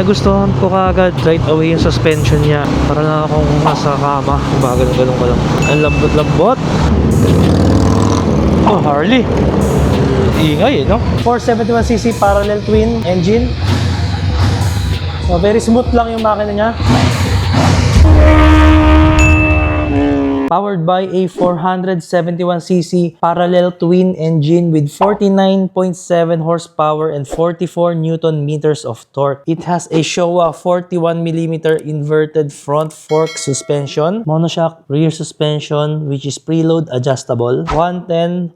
nagustuhan ko kagad right away yung suspension niya. Para na akong nasa kama. Bagal-galong ko lang. Ang lambot-lambot. Oh, Harley. Ingay eh, no? 471cc parallel twin engine. So, very smooth lang yung makina niya. Powered by a 471cc parallel twin engine with 49.7 horsepower and 44 newton meters of torque. It has a Showa 41mm inverted front fork suspension, monoshock rear suspension which is preload adjustable, 110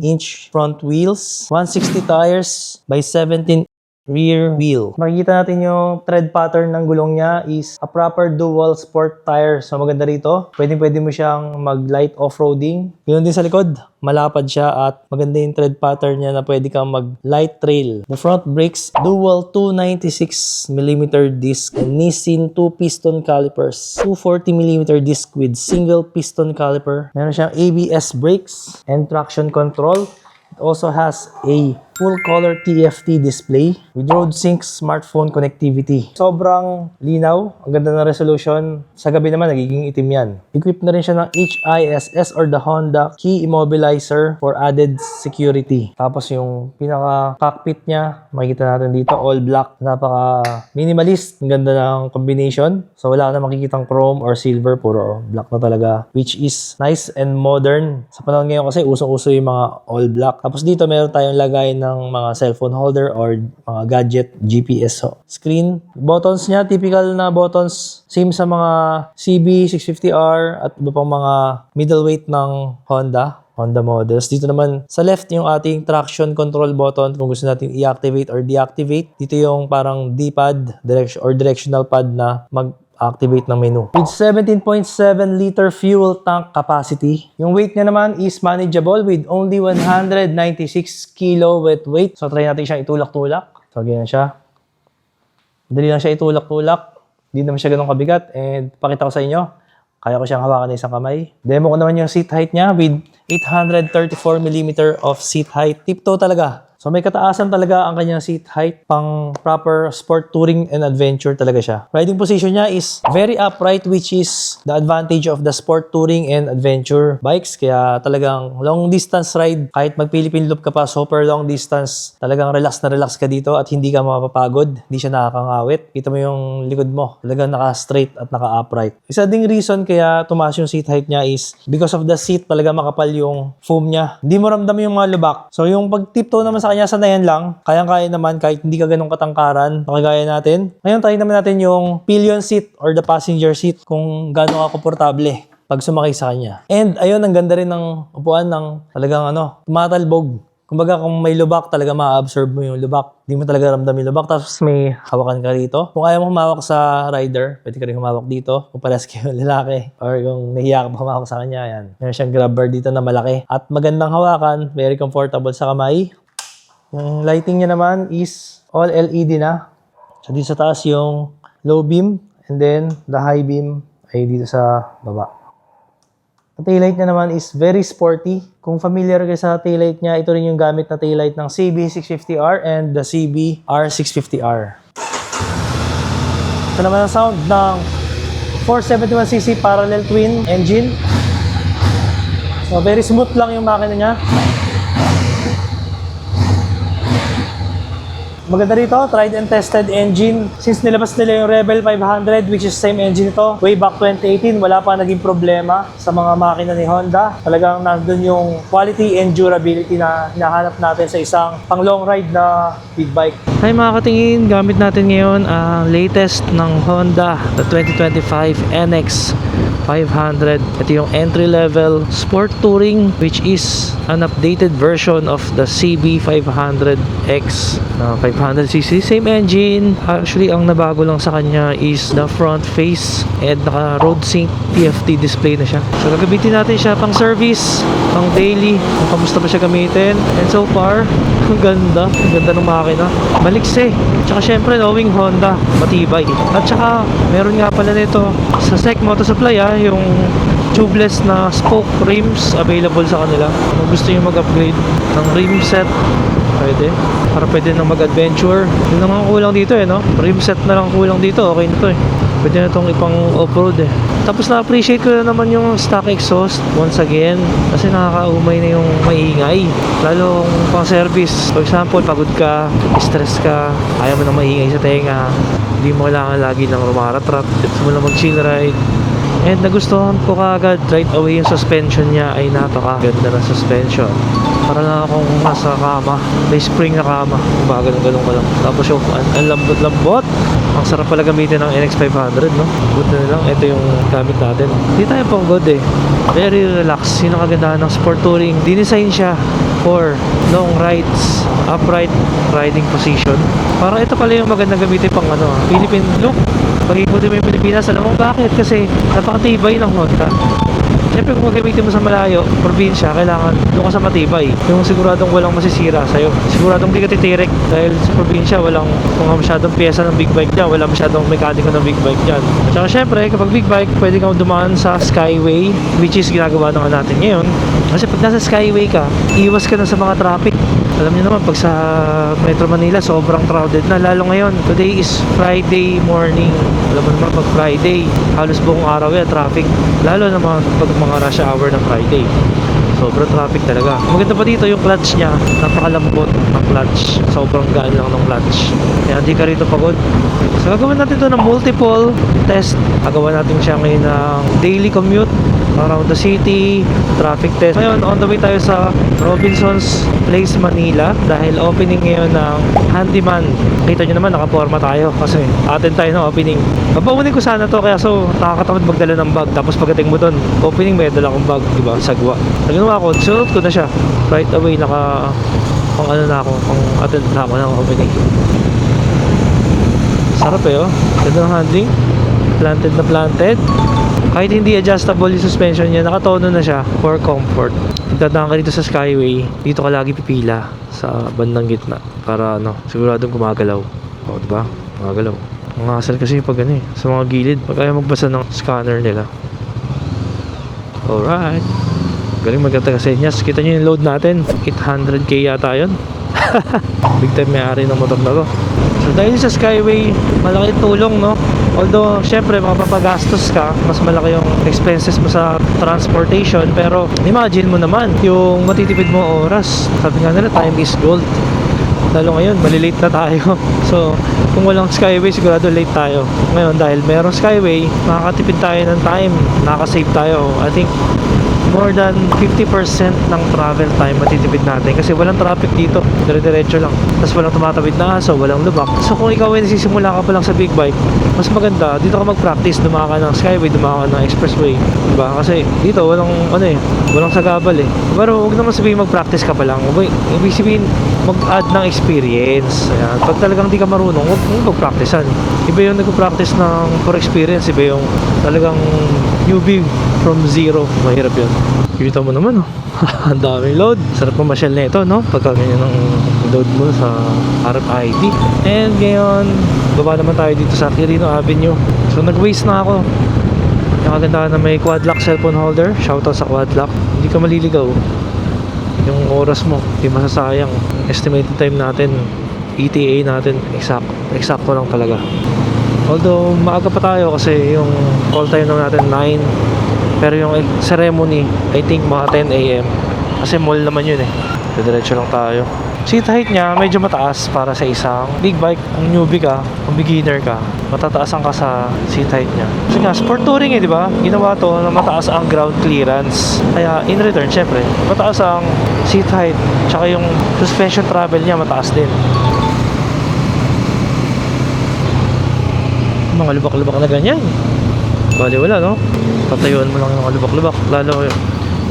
inch front wheels, 160 tires by 17 rear wheel. Makikita natin yung tread pattern ng gulong niya is a proper dual sport tire. So maganda rito. Pwede pwede mo siyang mag light off-roading. Yun din sa likod. Malapad siya at maganda yung tread pattern niya na pwede kang mag light trail. The front brakes dual 296mm disc and Nissin 2 piston calipers. 240mm disc with single piston caliper. Meron siyang ABS brakes and traction control. It also has a full color TFT display with road sync smartphone connectivity. Sobrang linaw, ang ganda ng resolution. Sa gabi naman, nagiging itim yan. Equipped na rin siya ng HISS or the Honda Key Immobilizer for added security. Tapos yung pinaka-cockpit niya, makikita natin dito, all black. Napaka-minimalist. Ang ganda ng combination. So wala na makikitang chrome or silver, puro black na talaga. Which is nice and modern. Sa panahon ngayon kasi, usong-uso yung mga all black. Tapos dito, meron tayong lagay ng mga cellphone holder or mga gadget GPS screen. Buttons niya, typical na buttons, same sa mga CB650R at iba pang mga middleweight ng Honda. Honda models. Dito naman sa left yung ating traction control button kung gusto natin i-activate or deactivate. Dito yung parang D-pad direction or directional pad na mag activate ng menu. With 17.7 liter fuel tank capacity, yung weight niya naman is manageable with only 196 kilo wet weight. So try natin siyang itulak-tulak. So ganyan siya. Dali lang siya itulak-tulak. Hindi naman siya ganun kabigat. And pakita ko sa inyo, kaya ko siyang hawakan ng isang kamay. Demo ko naman yung seat height niya with 834mm of seat height. Tiptoe talaga. So may kataasan talaga ang kanyang seat height pang proper sport touring and adventure talaga siya. Riding position niya is very upright which is the advantage of the sport touring and adventure bikes. Kaya talagang long distance ride, kahit mag Philippine Loop ka pa, super long distance, talagang relax na relax ka dito at hindi ka mapapagod. Hindi siya nakakangawit. Kita mo yung likod mo. Talagang naka-straight at naka-upright. Isa ding reason kaya tumaas yung seat height niya is because of the seat talaga makapal yung foam niya. Hindi mo ramdam yung mga lubak. So yung pag tiptoe naman sa kanya, sanayan lang. Kayang-kaya naman kahit hindi ka ganun katangkaran. Pakigaya natin. Ngayon, try naman natin yung pillion seat or the passenger seat kung gaano ka komportable pag sumakay sa kanya. And ayun, ang ganda rin ng upuan ng talagang ano, tumatalbog. Kumbaga kung may lubak, talaga ma-absorb mo yung lubak. Hindi mo talaga ramdam yung lubak. Tapos may hawakan ka rito. Kung ayaw mo humawak sa rider, pwede ka rin humawak dito. Kung pares kayo lalaki. Or kung nahiya ka humawak sa kanya, yan. Meron siyang grabber dito na malaki. At magandang hawakan. Very comfortable sa kamay. Yung lighting niya naman is all LED na. So dito sa taas yung low beam and then the high beam ay dito sa baba. Ang taillight niya naman is very sporty. Kung familiar kayo sa taillight niya, ito rin yung gamit na taillight ng CB650R and the CBR650R. Ito naman ang sound ng 471cc parallel twin engine. So very smooth lang yung makina niya. Maganda rito, tried and tested engine. Since nilabas nila yung Rebel 500, which is same engine ito, way back 2018, wala pa naging problema sa mga makina ni Honda. Talagang nandun yung quality and durability na hinahanap natin sa isang pang long ride na big bike. Hi mga katingin, gamit natin ngayon ang latest ng Honda, the 2025 NX 500. Ito yung entry level sport touring which is an updated version of the CB500X na 500cc. Same engine. Actually, ang nabago lang sa kanya is the front face and naka road sync TFT display na siya. So, gagamitin natin siya pang service, pang daily, kung kamusta ba siya gamitin. And so far, ang ganda. Ang ganda ng makina. Malikse. Tsaka syempre, knowing Honda, matibay. At tsaka, meron nga pala nito sa SEC Motor Supply ah, yung tubeless na spoke rims available sa kanila. Kung gusto nyo mag-upgrade ng rim set, Pwede. Para pwede na mag-adventure. Yun ang kulang dito eh, no? Rim set na lang kulang dito. Okay na to eh. Pwede na itong ipang off-road eh. Tapos na-appreciate ko na naman yung stock exhaust once again. Kasi nakakaumay na yung maingay. Lalo kung pang service. For example, pagod ka, stress ka, ayaw mo na maingay sa tenga. Hindi mo kailangan lagi lang rumaratrap. Gusto mo lang mag-chill ride. And nagustuhan ko kaagad right away yung suspension niya ay napakaganda ng suspension. Para lang akong nasa kama. May spring na kama. Diba, ganun-ganun ko lang. Tapos yung ang lambot-lambot. Ang sarap pala gamitin ng NX500, no? Good na lang. Ito yung gamit natin. Hindi tayo pang good eh. Very relaxed. Yun ang kagandahan ng sport touring. Dinesign siya for long rides, upright riding position. Parang ito pala yung magandang gamitin pang ano, ah, Philippine look. Pag ikutin mo yung Pilipinas, alam mo bakit? Kasi napakatibay ng Honda. Siyempre kung gagamitin mo sa malayo, probinsya, kailangan doon ka sa matibay. Yung siguradong walang masisira sa'yo. Siguradong di ka titirik dahil sa probinsya, walang kung masyadong pyesa ng big bike dyan, wala masyadong mekaniko ng big bike dyan. At saka syempre, kapag big bike, pwede kang dumaan sa Skyway, which is ginagawa na nga natin ngayon. Kasi pag nasa Skyway ka, iwas ka na sa mga traffic. Alam niyo naman, pag sa Metro Manila, sobrang crowded na. Lalo ngayon, today is Friday morning. Alam mo naman, pag Friday, halos buong araw yan, traffic. Lalo na mga, pag mga rush hour ng Friday. Sobrang traffic talaga. Maganda pa dito yung clutch niya. Napakalambot ng clutch. Sobrang gaan lang ng clutch. Kaya hindi ka rito pagod. So gagawin natin to ng multiple test. Gagawa natin siya ngayon ng daily commute around the city, traffic test. Ngayon, on the way tayo sa Robinson's Place, Manila dahil opening ngayon ng Handyman. Kita nyo naman, nakaporma tayo kasi attend tayo ng opening. Babaunin ko sana to kaya so nakakatamad magdala ng bag. Tapos pagdating mo doon, opening may dala akong bag, di ba? Sagwa. Ang ginawa ko, sunod ko na siya. Right away, naka pang ano na ako, pang attend na ako ng opening. Sarap eh, oh. Ganda ng handling. Planted na planted. Kahit hindi adjustable yung suspension niya, nakatono na siya for comfort. Pagdadaan ka dito sa Skyway, dito ka lagi pipila sa bandang gitna para ano, siguradong gumagalaw. O, di ba? Gumagalaw. Mga hassle kasi pag ano eh, sa mga gilid, pag ayaw magbasa ng scanner nila. Alright. Galing maganda kasi yes, kita nyo yung load natin. 800k yata yun. Big time may-ari ng motor na to. So dahil sa Skyway, malaki tulong no. Although syempre mapapagastos ka, mas malaki yung expenses mo sa transportation pero imagine mo naman yung matitipid mo oras. Sabi nga nila time is gold. Lalo ngayon, malilate na tayo. So, kung walang Skyway, sigurado late tayo. Ngayon, dahil merong Skyway, makakatipid tayo ng time. Nakaka-save tayo. I think, more than 50% ng travel time matitipid natin. Kasi walang traffic dito. Dire-diretso lang. Tapos walang tumatawid na aso walang lubak. So kung ikaw ay nagsisimula ka pa lang sa big bike mas maganda dito ka mag-practice. Dumaan ka ng skyway dumaan ka ng expressway. Diba? Kasi dito walang ano eh walang sagabal eh. Pero huwag naman sabihin mag-practice ka pa lang. Ibig sabihin mag-add ng experience. Ayan. pag talagang di ka marunong huwag mong mag-practicean. Iba yung nag-practice ng for experience. Iba yung talagang newbie from zero. Mahirap yun. Kita mo naman oh. Ang daming load. Sarap mamasyal na ito no? Pagka ganyan ang load mo sa RFID and ngayon baba naman tayo dito sa Quirino Avenue. So nag waste na ako. Yung kagandahan na may quad lock cellphone holder. Shoutout sa quad lock hindi ka maliligaw. Yung oras mo hindi masasayang. Estimated time natin ETA natin. Exact exacto lang talaga although maaga pa tayo kasi yung call time naman natin 9 pero yung ceremony I think mga 10 a.m. kasi mall naman yun eh. Diretso lang tayo. Seat height niya medyo mataas para sa isang big bike. Kung newbie ka kung beginner ka matataasan ka sa seat height niya. Kasi nga sport touring eh di ba? Ginawa to na mataas ang ground clearance. Kaya in return syempre mataas ang seat height. Tsaka yung suspension travel niya mataas din mga lubak-lubak na ganyan. Bali wala no? Tatayuan mo lang yung mga lubak-lubak. Lalo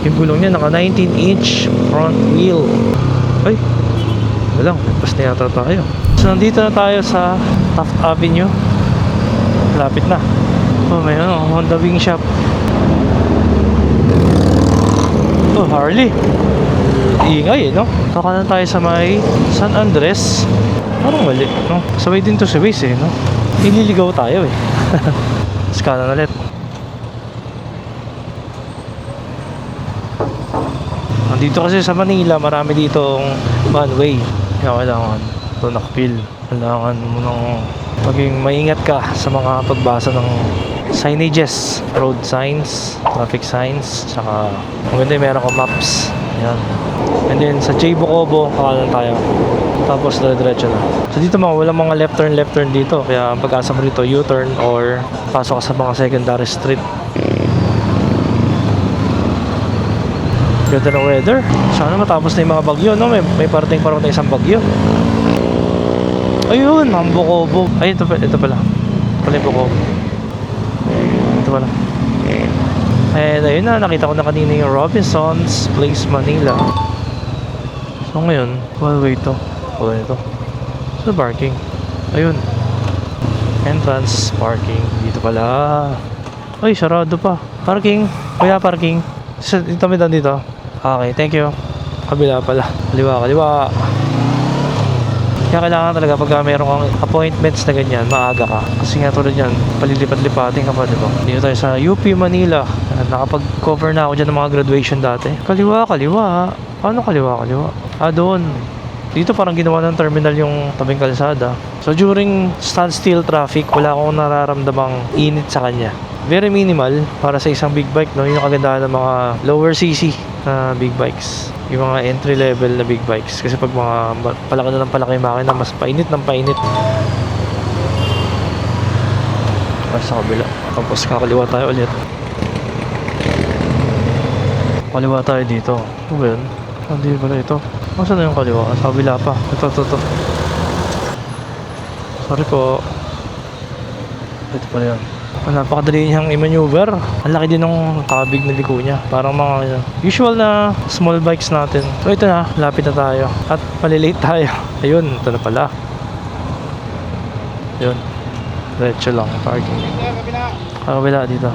yung gulong niya naka 19 inch front wheel. Ay wala pas na yata tayo. So nandito na tayo sa Taft Avenue. Lapit na. Oh may ano Honda Wing Shop. Oh Harley. Ingay eh no? Taka na tayo sa may San Andres. Parang mali no? Sabay din to sa base eh no ililigaw tayo eh scanan ulit Dito kasi sa Manila, marami ditong one way. Kaya kailangan ito nakapil. Kailangan mo nang maging maingat ka sa mga pagbasa ng signages, road signs, traffic signs, tsaka maganda meron ko maps. Yan. And then sa J. Bocobo, kakanan tayo. Tapos dire-diretso na. So dito mga walang mga left turn, left turn dito. Kaya ang pag-asa mo dito, U-turn or pasok sa mga secondary street. Ganda ng weather. Sana matapos na yung mga bagyo, no? May, may parating pa rin na isang bagyo. Ayun, ang Bocobo. Ay, ito, pa- ito pala. Ito pala yung Bocobo. Ito pala. And ayun na, nakita ko na kanina yung Robinson's Place Manila. So ngayon, well, wait to. Wala ito. So parking. Ayun. Entrance, parking. Dito pala. Ay, sarado pa. Parking. Kuya, parking. Sa, doon dito. Okay, thank you. Kabila pala. Kaliwa, kaliwa. Kaya kailangan talaga pag meron kang appointments na ganyan, maaga ka. Kasi nga tulad yan, palilipat-lipating ka pa, di ba? Dito tayo sa UP Manila. Ayan, Nakapag-cover na ako dyan ng mga graduation dati. Kaliwa, kaliwa. Paano kaliwa, kaliwa? Ah, doon. Dito parang ginawa ng terminal yung tabing kalsada. So during standstill traffic, wala akong nararamdamang init sa kanya. Very minimal para sa isang big bike, no? Yun yung kagandahan ng mga lower CC na big bikes. Yung mga entry level na big bikes. Kasi pag mga palaki na ng palaki yung makina, mas painit ng painit. Para sa kabila. Tapos kakaliwa tayo ulit. Kaliwa tayo dito. Ah, Hindi pala ito. Masa na yung kaliwa? Sa kabila pa. Ito, ito, ito. Sorry po. Ito pala yun. Ah, Napakadali niyang i-maneuver. Ang laki din ng kabig na liko niya. Parang mga ano, usual na small bikes natin. So ito na, lapit na tayo. At malilate tayo. Ayun, ito na pala. Yun. Diretso lang, parking. Ah, kabila dito.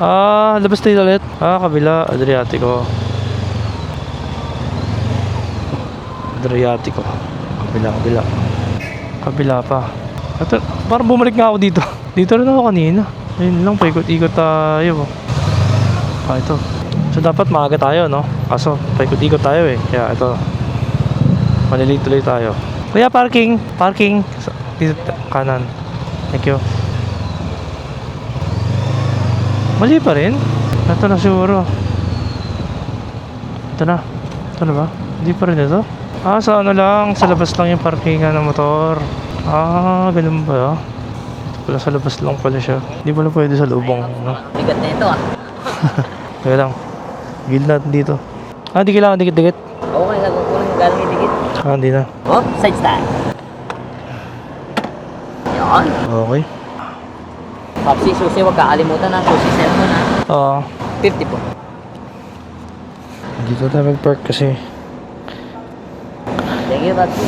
Ah, labas tayo ulit. Ah, kabila, Adriatico. Adriatico. Kabila, kabila. Kabila pa. Ito, parang bumalik nga ako dito. Dito rin ako kanina. Ayun lang, paikot-ikot tayo. Ah, ito. So, dapat maaga tayo, no? Kaso, paikot-ikot tayo eh. Kaya, ito. Malilate tuloy tayo. Kuya, parking! Parking! Dito, kanan. Thank you. Mali pa rin? Ito na siguro. Ito na. Ito na ba? Hindi pa rin ito? Ah, sa ano lang. Sa labas lang yung parkingan ng motor. Ah, ganun ba? Ito pala sa labas lang pala siya. Hindi pala pwede sa lubong. No? Bigat na ito ah. Kaya lang. Gil natin dito. Ah, di kailangan dikit-dikit. Oo nga, nagkukulang galing dikit. Ah, hindi na. Oh, side stand. Yan. Okay. Popsi, susi, huwag kakalimutan na. Susi, cellphone na. Ah, 50 po. dito tayo mag-park kasi Thank you, Popsi.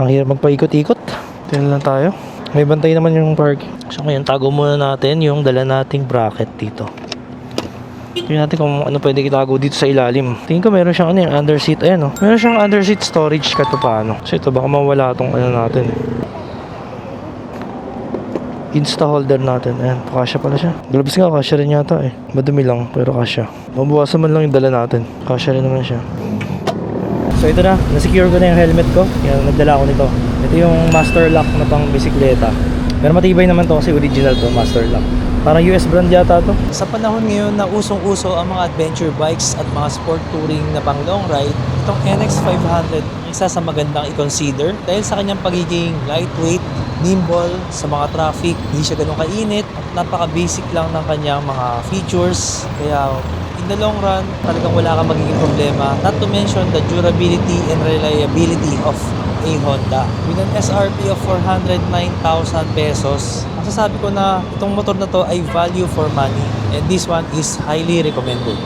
ang hirap magpaikot-ikot. Tingnan lang tayo. May bantay naman yung park. So ngayon, tago muna natin yung dala nating bracket dito. Tingnan natin kung ano pwede itago dito sa ilalim. Tingin ko meron siyang ano yung under seat. Ayan oh. Meron siyang under seat storage kahit pa paano. So ito baka mawala tong ano natin. Insta holder natin. Ayan, kasya pala siya. Gloves nga, kasya rin yata eh. Madumi lang, pero kasya. Mabuwasan man lang yung dala natin. Kasya rin naman siya. So ito na, na-secure ko na yung helmet ko. Yan, nagdala ko nito. Ito yung master lock na pang bisikleta. Pero matibay naman to kasi original to, master lock. Parang US brand yata to. Sa panahon ngayon na usong-uso ang mga adventure bikes at mga sport touring na pang long ride, itong NX500 isa sa magandang i-consider dahil sa kanyang pagiging lightweight, nimble sa mga traffic, hindi siya ganun kainit at napaka-basic lang ng kanyang mga features. Kaya in the long run, talagang wala kang magiging problema. Not to mention the durability and reliability of a Honda. With an SRP of 409,000 pesos, masasabi ko na itong motor na to ay value for money and this one is highly recommended.